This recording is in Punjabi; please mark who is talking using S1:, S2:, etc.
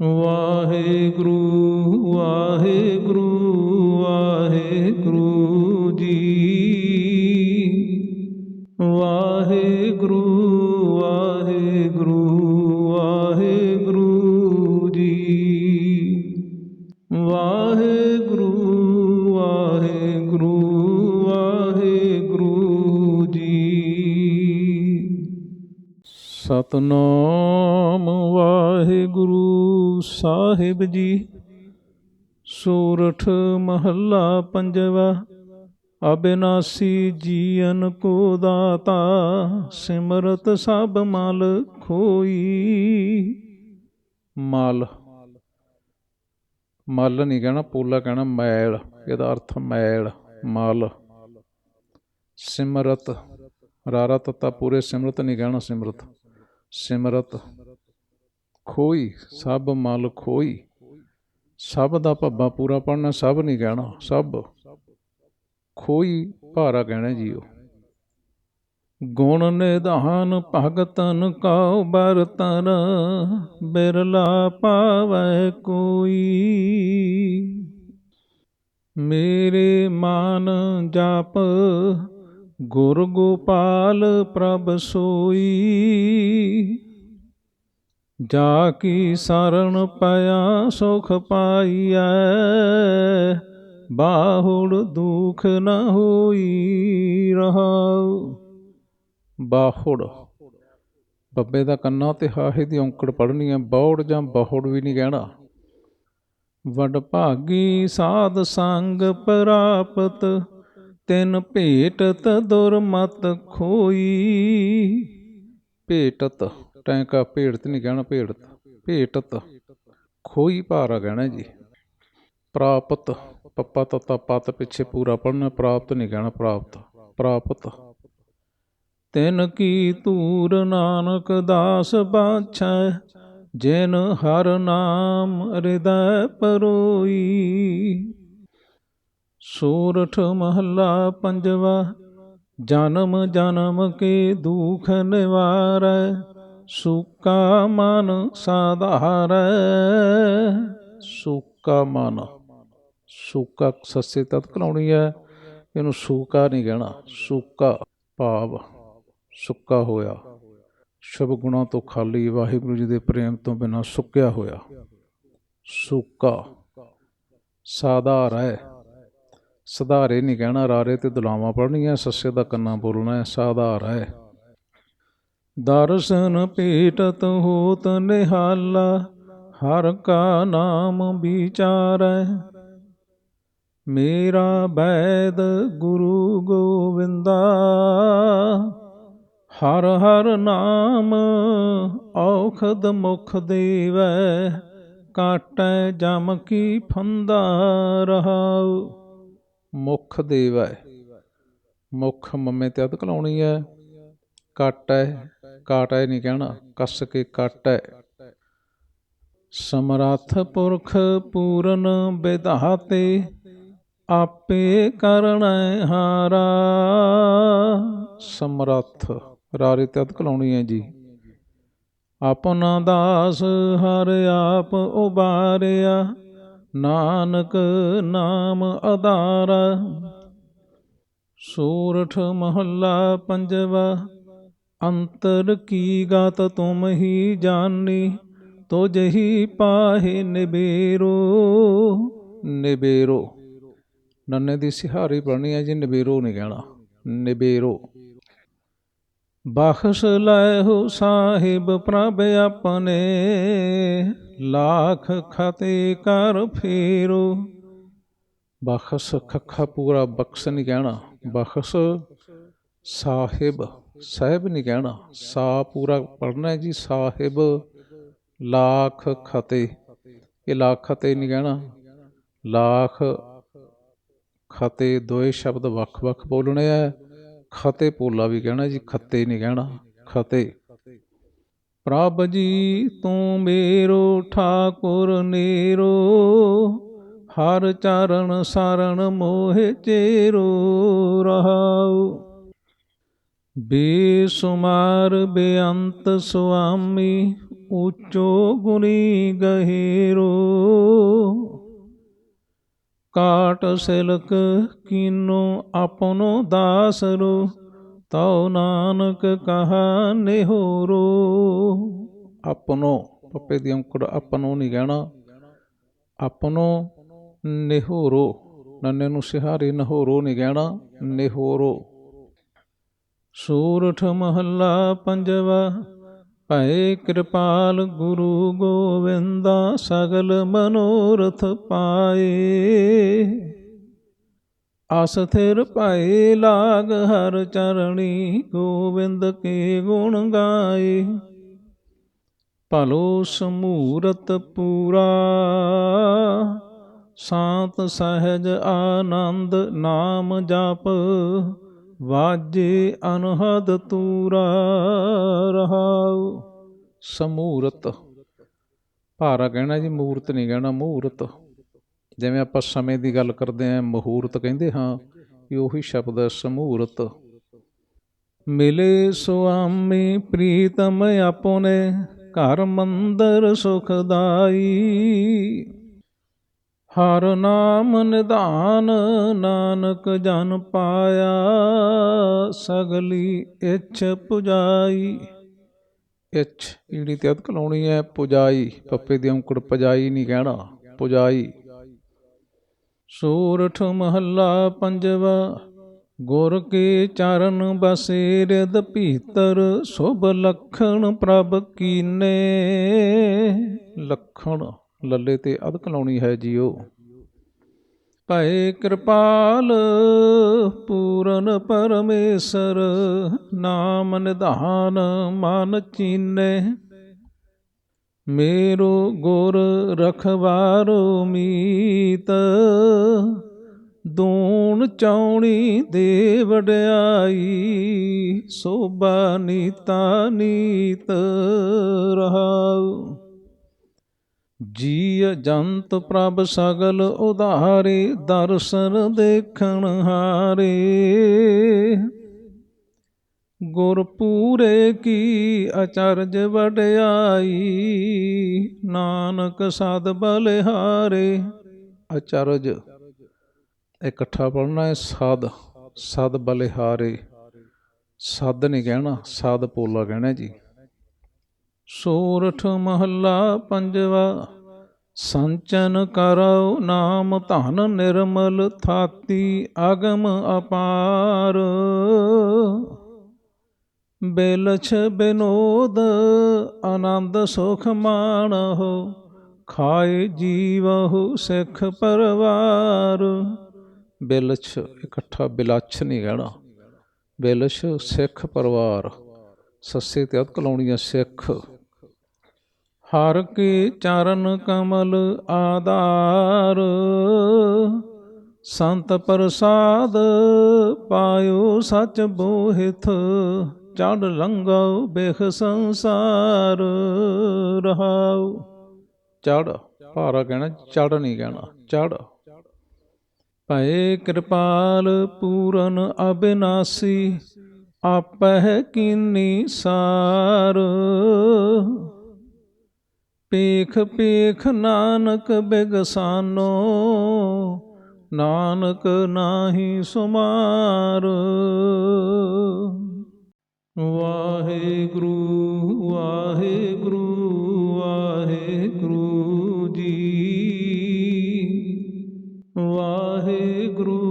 S1: ਵਾਹਿਗੁਰੂ ਵਾਹਿਗੁਰੂ ਵਾਹਿਗੁਰੂ ਜੀ। ਵਾਹਿਗੁਰੂ ਵਾਹਿਗੁਰੂ ਵਾਹਿਗੁਰੂ ਜੀ। ਵਾਹਿਗੁਰੂ ਵਾਹਿਗੁਰੂ ਵਾਹਿਗੁਰੂ ਜੀ। ਸਤਨਾਮ ਵਾਹਿਗੁਰੂ। ਸਾਹਿਬ ਜੀ, ਸੂਰਠ ਮਹੱਲਾ ਪੰਜਵਾ, ਅਬਿਨਾਸੀ ਜੀਵਨ ਕੋ ਦਾਤਾ, ਸਿਮਰਤ ਸਭ ਮਲ ਖੋਈ। ਮਲ। ਮਲ ਨਹੀਂ ਕਹਿਣਾ, ਪੋਲਾ ਕਹਿਣਾ ਮੈਲ, ਇਹਦਾ ਅਰਥ ਮੈਲ, ਮਲ। ਸਿਮਰਤ। ਰਾਰਾ ਤਤਾ ਪੂਰੇ ਸਿਮਰਤ ਨਹੀਂ ਕਹਿਣਾ ਸਿਮਰਤ। ਸਿਮਰਤ। ਖੋਈ, ਸਭ ਮਲ ਖੋਈ। ਸਭ ਦਾ ਭੱਬਾ ਪੂਰਾ ਪੜਨਾ ਸਭ ਨਹੀਂ ਕਹਿਣਾ, ਸਭ। ਖੋਈ ਭਾਰਾ ਕਹਿਣਾ ਜੀ ਉਹ ਗੁਣ ਨਿਧਾਨ ਭਗਤਨ ਕਉ ਬਰਤਨ, ਬਿਰਲਾ ਪਾਵੈ ਕੋਈ। ਮੇਰੇ ਮਾਨ ਜਾਪ ਗੁਰ ਗੋਪਾਲ ਪ੍ਰਭ ਸੋਈ। ਜਾ ਕੀ ਸਰਣ ਪਿਆ ਸੁਖ ਪਾਈਐ? ਬਾਹੁੜ ਦੁਖ ਨ ਹੋਈ ਰਹਾਉ। ਬਾਹੁੜ ਬੱਬੇ ਦਾ ਕੰਨਾ ਤੇ ਹਾਹੇ ਦੀ ਔਂਕੜ ਪੜਨੀ ਹੈ ਬੌੜ ਜਾਂ ਬਾਹੁੜ ਵੀ ਨਹੀਂ ਕਹਿਣਾ ਵਡ ਭਾਗੀ ਸਾਧ ਸੰਗ ਪ੍ਰਾਪਤ, ਤਿਨ ਭੇਟਤ ਦੁਰਮਤ ਖੋਈ। ਭੇਟਤ। ਟੈਂਕਾ ਭੇੜਤ ਨਹੀਂ ਕਹਿਣਾ ਭੇੜਤ ਭੇਟਤ ਖੋਈ ਭਾਰਾ ਕਹਿਣਾ ਜੀ। ਪ੍ਰਾਪਤ, ਪੱਪਾ ਤਤਾ ਪਤ ਪਿੱਛੇ ਪੂਰਾ ਪੜਨਾ ਪ੍ਰਾਪਤ ਨਹੀਂ ਕਹਿਣਾ ਪ੍ਰਾਪਤ ਪ੍ਰਾਪਤ। ਤਿਨ ਕੀ ਤੂਰ ਨਾਨਕ ਦਾਸ ਬਾਛੈ, ਜਿਨ ਹਰ ਨਾਮ ਹਿਰਦੈ ਪਰੋਈ। ਸੂਰਠ ਮਹੱਲਾ ਪੰਜਵਾ, ਜਨਮ ਜਨਮ ਕੇ ਦੁਖ ਨਿਵਾਰੈ। ਸੁਕਾ ਮਨ ਸਾਧਾਰੈ, ਸੁਕਾ ਮਨ। ਸੁਕਾ ਸੱਸੇ ਤਤ ਕਲਾਉਣੀ ਹੈ, ਇਹਨੂੰ ਸੂਕਾ ਨਹੀਂ ਕਹਿਣਾ, ਸੁਕਾ ਭਾਵ, ਸੁੱਕਾ ਹੋਇਆ। ਸ਼ੁਭ ਗੁਣਾਂ ਤੋਂ ਖਾਲੀ ਵਾਹਿਗੁਰੂ ਜੀ ਦੇ ਪ੍ਰੇਮ ਤੋਂ ਬਿਨਾਂ ਸੁੱਕਿਆ ਹੋਇਆ। ਸੁੱਕਾ ਸਾਧਾਰ। ਹੈ ਸਧਾਰੇ ਨਹੀਂ ਕਹਿਣਾ, ਰਾਰੇ ਤੇ ਦੁਲਾਵਾਂ ਪੜਨੀਆਂ ਸੱਸੇ ਦਾ ਕੰਨਾ ਬੋਲਣਾ ਹੈ, ਸਾਧਾਰ। ਹੈ ਦਰਸ਼ਨ ਭੇਟਤ ਹੋਤ ਨਿਹਾਲਾ, ਹਰ ਕਾ ਨਾਮ ਵਿਚਾਰੈ। ਮੇਰਾ ਬੈਦ ਗੁਰੂ ਗੋਵਿੰਦਾ, ਹਰ ਹਰ ਨਾਮ ਔਖਦ ਮੁਖ ਦੇਵੈ, ਕਾਟੈ ਜਮ ਕੀ ਫੰਦਾ ਰਹਾਉ। ਮੁਖ ਦੇਵੈ। ਮੁਖ ਮੰਮੇ ਤੇ ਅਧ ਕਲਾਉਣੀ ਹੈ। ਕਾਟੈ ਕਾਟੈ ਨਹੀਂ ਕਹਿਣਾ ਕੱਸ ਕੇ ਕਾਟੈ ਸਮਰੱਥ ਪੁਰਖ ਪੂਰਨ ਵਿਧਾਤੇ ਆਪੇ ਕਰਣੈ ਹਾਰਾ। ਸਮਰੱਥ ਰਾਰੇ ਤੇ ਅਧ ਕਲਾਉਣੀ ਹੈ ਜੀ। ਆਪਣਾ ਦਾਸ ਹਰ ਆਪ ਉਬਾਰਿਆ ਨਾਨਕ ਨਾਮ ਆਧਾਰ ਸੂਰਠ ਮਹੱਲਾ ਪੰਜਵਾ ਅੰਤਰ ਕੀ ਗਾਤ ਤੁਮ ਹੀ ਜਾਣੀ ਤੁਝ ਹੀ ਪਾਹੇ ਨਿਬੇਰੋ ਨਿਬੇਰੋ। ਨੰਨੇ ਦੀ ਸਿਹਾਰੀ ਪੜਨੀ ਹੈ ਜੀ, ਨਿਬੇਰੋ ਨਹੀਂ ਕਹਿਣਾ, ਨਿਬੇਰੋ। ਬਖਸ਼ ਲੈ ਹੋ ਸਾਹਿਬ ਪ੍ਰਭ ਆਪਣੇ, ਲਾਖ ਖਤੇ ਕਰ ਫੇਰੋ। ਬਖਸ਼ ਖੱਖਾ ਪੂਰਾ ਬਖਸ਼ ਨਹੀਂ ਕਹਿਣਾ, ਬਖਸ਼ ਸਾਹਿਬ ਸਾਹਿਬ ਨਹੀਂ ਕਹਿਣਾ, ਸਾ ਪੂਰਾ ਪੜਨਾ ਹੈ ਜੀ, ਸਾਹਿਬ ਲਾਖ ਖਤੇ। ਇਹ ਲੱਖ ਖਤੇ ਨਹੀਂ ਕਹਿਣਾ। ਲਾਖ ਖਤੇ ਦੋਏ ਸ਼ਬਦ ਵੱਖ-ਵੱਖ ਬੋਲਣੇ ਆ। ਖਤੇ ਪੋਲਾ ਵੀ ਕਹਿਣਾ ਜੀ, ਖੱਤੇ ਨਹੀਂ ਕਹਿਣਾ, ਖਤੇ। ਪ੍ਰਭ ਜੀ, ਤੂੰ ਮੇਰੋ ਠਾਕੁਰ ਨੇਰੋ, ਹਰ ਚਰਨ ਸਰਣ ਮੋਹਿ ਚੇਰੋ ਰਹਾਉ। ਬੇਸੁਮਾਰ ਬੇਅੰਤ ਸੁਆਮੀ ਉੱਚੋ ਗੁਣੀ ਗਹਿਰੋ। ਕਾਟ ਸਿਲਕ ਕੀਨੋ ਦਾਸ ਰੋ ਤਉ ਨਾਨਕ ਕਹਾ ਨਿਹੋਰੋ। ਆਪਨੋ, ਪੱਪੇ ਦੀ ਔਂਕੜ ਆਪਨੋ ਨਹੀਂ ਕਹਿਣਾ ਆਪਨੋ ਨਿਹੋਰੋ, ਨੰਨੇ ਨੂੰ ਸਿਹਾਰੀ ਨਹੋਰੋ ਨਹੀਂ ਕਹਿਣਾ ਨਿਹੋਰੋ। ਸੂਰਠ ਮਹੱਲਾ ਪੰਜਵਾ, ਭਏ ਕਿਰਪਾਲ ਗੁਰੂ ਗੋਵਿੰਦਾ, ਸਗਲ ਮਨੋਰਥ ਪਾਏ। ਅਸਥਿਰ ਭਏ ਲਾਗ ਹਰ ਚਰਣੀ, ਗੋਵਿੰਦ ਕੇ ਗੁਣ ਗਾਏ। ਭਲੋ ਸਮੂਰਤ ਪੂਰਾ, ਸ਼ਾਂਤ ਸਹਿਜ ਆਨੰਦ ਨਾਮ ਜਪ। ਵਾਜੇ ਅਨਹਦ ਤੂਰਾ ਰਹਾਉ। ਸਮੂਰਤ। ਭਾਰਾ ਕਹਿਣਾ ਜੀ, ਮੂਰਤ ਨਹੀਂ ਕਹਿਣਾ, ਮੂਰਤ। ਜਿਵੇਂ ਆਪਾਂ ਸਮੇਂ ਦੀ ਗੱਲ ਕਰਦੇ ਆਂ ਮਹੂਰਤ ਕਹਿੰਦੇ ਹਾਂ ਇਹ ਉਹੀ ਸ਼ਬਦ ਹੈ ਸਮੂਰਤ। ਮਿਲੇ ਸੁਆਮੀ ਪ੍ਰੀਤਮ ਆਪੋਨੇ ਘਰ ਮੰਦਰ ਸੁਖਦਾਈ। ਹਰ ਨਾਮ ਨਿਧਾਨ ਨਾਨਕ ਜਨ ਪਾਇਆ, ਸਗਲੀ ਇੱਛ ਪੁਜਾਈ। ਇੱਛ ਈੜੀ ਤੇ ਅਧਕ ਲਾਉਣੀ ਹੈ ਪੁਜਾਈ। ਪੱਪੇ ਦੀ ਔਂਕੜ ਪੁਜਾਈ ਨਹੀਂ ਕਹਿਣਾ, ਪੁਜਾਈ। ਸੂਰਠ ਮਹੱਲਾ ਪੰਜਵਾ, ਗੁਰ ਕੇ ਚਰਨ ਬਸੇ ਰਿਦ ਭੀਤਰ, ਸੁਭ ਲਖਣ ਪ੍ਰਭ ਕੀਨੇ। ਲਖਣ ਲੱਲੇ ਤੇ ਅਧਕ ਲਾਉਣੀ ਹੈ ਜੀਓ। ਭਏ ਕਿਰਪਾਲ, ਪੂਰਨ ਪਰਮੇਸ਼ਰ, ਨਾਮ ਨਿਧਾਨ ਮਨ ਚੀਨੇ। ਮੇਰੋ ਗੁਰ ਰਖਵਾਰੋ ਮੀਤ, ਦੂਣ ਚੌਣੀ ਦੇ ਵਡਿਆਈ ਸੋਭਾ ਨੀਤਾ ਨੀਤ ਰਹਾਉ। ਜੀ ਜੰਤ ਪ੍ਰਭ ਸਗਲ ਉਧਾਰੇ, ਦਰਸ਼ਨ ਦੇਖਣ ਹਾਰੇ। ਗੁਰ ਪੂਰੇ ਕੀ ਅਚਰਜ ਵਡਿਆਈ, ਨਾਨਕ ਸਦ ਬਲਿਹਾਰੇ। ਅਚਰਜ, ਇਕੱਠਾ ਪੜਨਾ ਹੈ ਸਦ ਸਦ ਬਲਿਹਾਰੇ। ਸਦ ਨਹੀਂ ਕਹਿਣਾ, ਸਦ ਪੋਲਾ ਕਹਿਣਾ ਜੀ। ਸੂਰਠ ਮਹੱਲਾ ਪੰਜਵਾ, ਸੰਚਨ ਕਰਉ ਨਾਮ ਧਨ ਨਿਰਮਲ ਥਾਤੀ ਅਗਮ ਅਪਾਰ। ਬੇਲਛ ਬਿਨੋਦ, ਆਨੰਦ ਸੁਖ ਮਾਣਹੁ, ਖਾਏ ਜੀਵਹੁ ਸਿੱਖ ਪਰਵਾਰ। ਬਿਲਛ, ਇਕੱਠਾ ਬਿਲਛ ਨਹੀਂ ਕਹਿਣਾ ਬਿਲਛ ਸਿੱਖ ਪਰਿਵਾਰ। ਸੱਸੇ ਤੇ ਅਧ ਕਲਾਉਣੀਆਂ ਸਿੱਖ। ਹਰ ਕੇ ਚਰਨ ਕਮਲ ਆਧਾਰ, ਸੰਤ ਪ੍ਰਸਾਦ ਪਾਇਓ ਸਚ ਬੋਹਿਥ, ਚੜ ਲੰਗਾਉ ਬੇਖ ਸੰਸਾਰ ਰਹਾਉ। ਚੜ, ਭਾਰਾ ਕਹਿਣਾ, ਚੜ ਨਹੀਂ ਕਹਿਣਾ, ਚੜ। ਭਏ ਕਿਰਪਾਲ ਪੂਰਨ ਅਬਿਨਾਸੀ, ਆਪਹਿ ਕੀਨੀ ਸਾਰ। ਪੇਖ ਪੇਖ ਨਾਨਕ ਬਿਗਸਾਨੋ ਨਾਨਕ ਨਾਹੀ ਸੁਮਾਰ। ਵਾਹਿਗੁਰੂ ਵਾਹਿਗੁਰੂ ਵਾਹਿਗੁਰੂ ਜੀ। ਵਾਹਿਗੁਰੂ